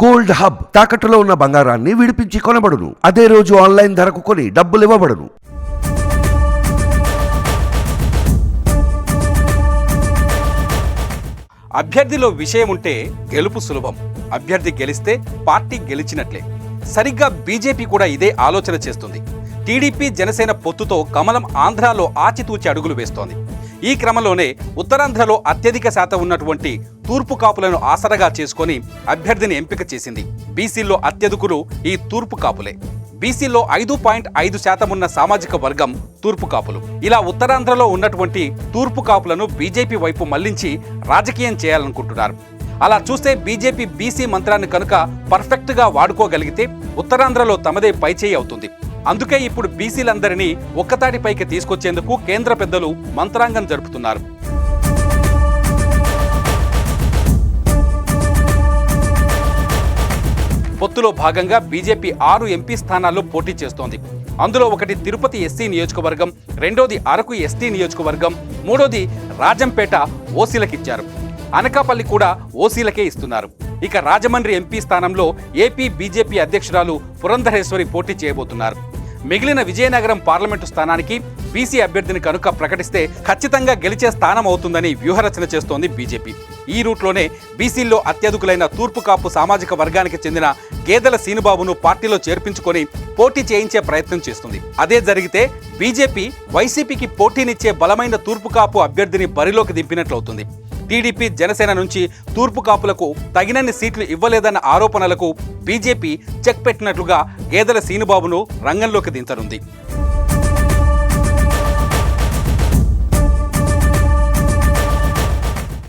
Gold hub తాకట్టులో ఉన్న బంగారాన్ని విడిపించి కొనబడును. అదే రోజు ఆన్లైన్ ధరకు కొని డబ్బులు ఇవ్వబడును. అభ్యర్థిలో విషయం ఉంటే గెలుపు సులభం. అభ్యర్థి గెలిస్తే పార్టీ గెలిచినట్లే. సరిగ్గా బీజేపీ కూడా ఇదే ఆలోచన చేస్తుంది. టీడీపీ జనసేన పొత్తుతో కమలం ఆంధ్రాలో ఆచితూచి అడుగులు వేస్తోంది. ఈ క్రమంలోనే ఉత్తరాంధ్రలో అత్యధిక శాతం ఉన్నటువంటి తూర్పు కాపులను ఆసరగా చేసుకొని అభ్యర్థిని ఎంపిక చేసింది. బీసీల్లో అత్యధికులు ఈ తూర్పు కాపులే. బీసీలో ఐదు పాయింట్ ఐదు శాతం ఉన్న సామాజిక వర్గం తూర్పు కాపులు. ఇలా ఉత్తరాంధ్రలో ఉన్నటువంటి తూర్పు కాపులను బీజేపీ వైపు మళ్ళించి రాజకీయం చేయాలనుకుంటున్నారు. అలా చూస్తే బీజేపీ బీసీ మంత్రాన్ని కనుక పర్ఫెక్ట్గా వాడుకోగలిగితే ఉత్తరాంధ్రలో తమదే పైచేయి అవుతుంది. అందుకే ఇప్పుడు బీసీలందరినీ ఒక్కతాటిపైకి తీసుకొచ్చేందుకు కేంద్ర పెద్దలు మంత్రాంగం జరుపుతున్నారు. పొత్తులో భాగంగా బీజేపీ ఆరు ఎంపీ స్థానాల్లో పోటీ చేస్తోంది. అందులో ఒకటి తిరుపతి ఎస్సీ నియోజకవర్గం రెండోది అరకు ఎస్టీ నియోజకవర్గం మూడోది రాజంపేట ఓసీలకిచ్చారు. అనకాపల్లి కూడా ఓసీలకే ఇస్తున్నారు. ఇక రాజమండ్రి ఎంపీ స్థానంలో ఏపీ బీజేపీ అధ్యక్షురాలు పురంధరేశ్వరి పోటీ చేయబోతున్నారు. మిగిలిన విజయనగరం పార్లమెంటు స్థానానికి బీసీ అభ్యర్థిని కనుక ప్రకటిస్తే ఖచ్చితంగా గెలిచే స్థానం అవుతుందని వ్యూహరచన చేస్తోంది బీజేపీ. ఈ రూట్లోనే బీసీల్లో అత్యధికులైన తూర్పు కాపు సామాజిక వర్గానికి చెందిన గేదెల సీనుబాబును పార్టీలో చేర్పించుకొని పోటీ చేయించే ప్రయత్నం చేస్తుంది. అదే జరిగితే బీజేపీ వైసీపీకి పోటీనిచ్చే బలమైన తూర్పు కాపు అభ్యర్థిని బరిలోకి దింపినట్లవుతుంది. టీడీపీ జనసేన నుంచి తూర్పు కాపులకు తగినన్ని సీట్లు ఇవ్వలేదన్న ఆరోపణలకు బీజేపీ చెక్ పెట్టినట్లుగా గేదెల సీనుబాబును రంగంలోకి దించనుంది.